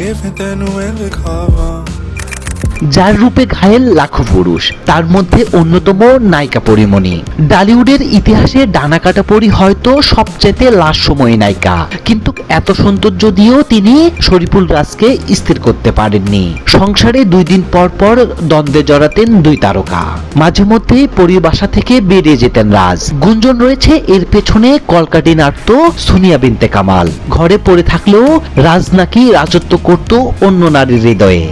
Different than way we cover. যার রূপে ঘায়েল লাখো পুরুষ, তার মধ্যে অন্যতম নায়িকা পরিমণি। ডালিউডের ইতিহাসে ডানা কাটা পরি হয়তো সবচেয়ে লাশ সময় নায়িকা, কিন্তু এত সৌন্দর্য দিয়েও তিনি শরীফুল রাজকে স্থির করতে পারেননি। সংসারে দুই দিন পর পর দ্বন্দ্বে জড়াতেন দুই তারকা। মাঝে মধ্যে পরিবাসা থেকে বেরিয়ে যেতেন রাজ। গুঞ্জন রয়েছে এর পেছনে কলকাটি নাট্য সুনিয়া বিনতে কামাল। ঘরে পড়ে থাকলেও রাজ নাকি রাজত্ব করত অন্য নারীর হৃদয়ে।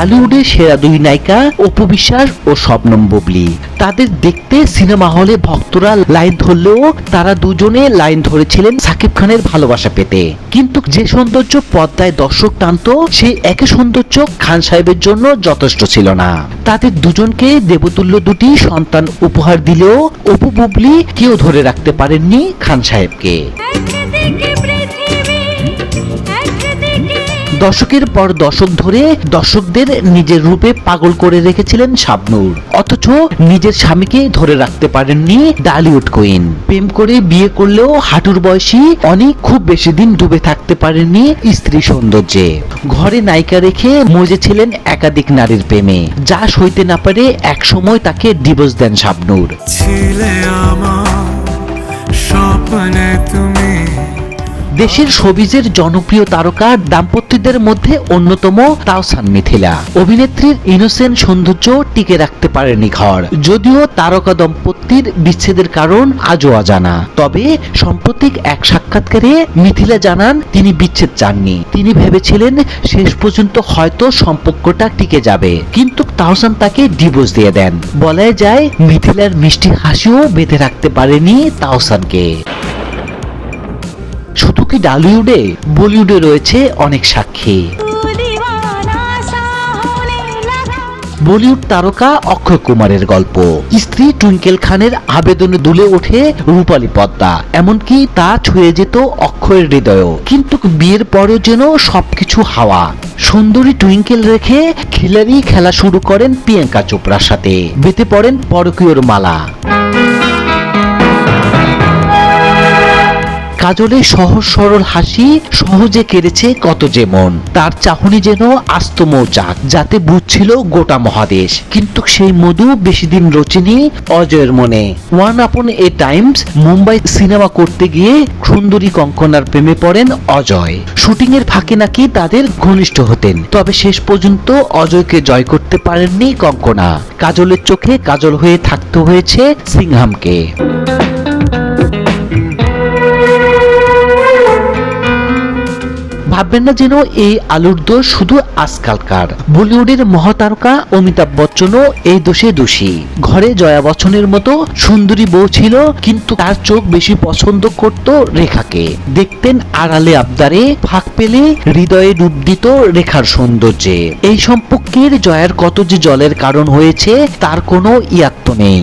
ডালিউডের সেরা দুই নায়িকা অপু বিশ্বাস ও শবনম বুবলি। তাদের দেখতে সিনেমা হলে ভক্তরা লাইন ধরলেও তারা দুজনে লাইন ধরেছিলেন সাকিব খানের ভালোবাসা পেতে। কিন্তু যে সৌন্দর্য পদ্মায় দর্শক টানত, সেই একই সৌন্দর্য খান সাহেবের জন্য যথেষ্ট ছিল না। তাদের দুজনকে দেবতুল্য দুটি সন্তান উপহার দিলেও অপু বুবলি কেউ ধরে রাখতে পারেননি খান সাহেবকে। দশকের পর দশক ধরে দর্শকদের নিজের রূপে পাগল করে রেখেছিলেন শাবনূর। অথচ নিজের স্বামীকে ধরে রাখতে পারেননি ডালিউড কুইন। প্রেম করে বিয়ে করলেও হাঁটুর বয়সী অনেক খুব বেশি দিন ডুবে থাকতে পারেননি স্ত্রী সৌন্দর্যে। ঘরে নায়িকা রেখে মজেছিলেন একাধিক নারীর প্রেমে। যা সইতে না পারে একসময় তাকে ডিভোর্স দেন শাবনূর। ছিলে আমার দেশের সবিজের জনপ্রিয় তারকা দাম্পত্যদের মধ্যে অন্যতম তাওসান মিথিলা। অভিনেত্রীর ইনোসেন্ট সৌন্দর্য টিকে রাখতে পারেনি ঘর। যদিও তারকা দম্পতির বিচ্ছেদের কারণ আজও অজানা। তবে সাম্প্রতিক এক সাক্ষাৎকারে মিথিলা জানান, তিনি বিচ্ছেদ চাননি। তিনি ভেবেছিলেন শেষ পর্যন্ত হয়তো সম্পর্কটা টিকে যাবে। কিন্তু তাওসান তাকে ডিভোর্স দিয়ে দেন। বলা যায়, মিথিলার মিষ্টি হাসিও বেঁধে রাখতে পারেনি তাওসানকে। শুধু কি ডালিউডে? বলিউডে রয়েছে অনেক সাক্ষী। বলিউড তারকা অক্ষয় কুমারের গল্প। স্ত্রী টুইঙ্কেল খানের আবেদনে দুলে ওঠে রূপালী পদ্মা। এমনকি তা ছুঁয়ে যেত অক্ষয়ের হৃদয়ও। কিন্তু বিয়ের পরেও যেন সবকিছু হাওয়া। সুন্দরী টুইঙ্কেল রেখে খিলারি খেলা শুরু করেন প্রিয়াঙ্কা চোপড়ার সাথে। বেঁধে পড়েন পরকীয়র মালা। কাজলের সহজ সরল হাসি সহজে কেড়েছে কত যে মন। তার চাহনি যেন আস্ত মৌচাক যাতে বুঝছিল গোটা মহাদেশ। কিন্তু সেই মধু বেশি দিন রচেনি অজয়ের মনে। ওয়ান আপন এ টাইমস মুম্বাই সিনেমা করতে গিয়ে সুন্দরী কঙ্কনার প্রেমে পড়েন অজয়। শুটিং এর ফাঁকে নাকি তাদের ঘনিষ্ঠ হতেন। তবে শেষ পর্যন্ত অজয়কে জয় করতে পারেননি কঙ্কনা। কাজলের চোখে কাজল হয়ে থাকতে হয়েছে সিংহামকে। ভাববেন না যেন এই আলুর দোষ শুধু আজকালকার। বলিউডের মহাতারকা অমিতাভ বচ্চনও এই দোষে দোষী। ঘরে জয়া বচ্চনের মতো সুন্দরী বউ ছিল, কিন্তু তার চোখ বেশি পছন্দ করত রেখাকে। দেখতেন আড়ালে আবদারে, ফাঁক পেলে হৃদয়ে ডুব দিত রেখার সৌন্দর্যে। এই সম্পর্কের জয়ার কত যে জলের কারণ হয়েছে, তার কোনো ইয়াত্ত নেই।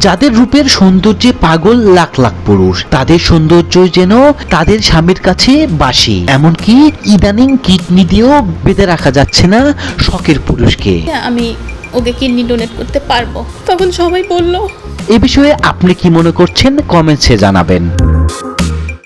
যাদের রূপের সৌন্দর্যে পাগল লাখ লাখ পুরুষ তাদের সৌন্দর্য যেন তাদের স্বামীর কাছে বাসি। এমনকি ইদানিং কিডনি দিয়েও বেঁধে রাখা যাচ্ছে না শখের পুরুষকে। আমি ওকে কিডনি ডোনেট করতে পারব। তখন সবাই বলল এ বিষয়ে আপনি কি মনে করছেন? কমেন্টসে জানাবেন।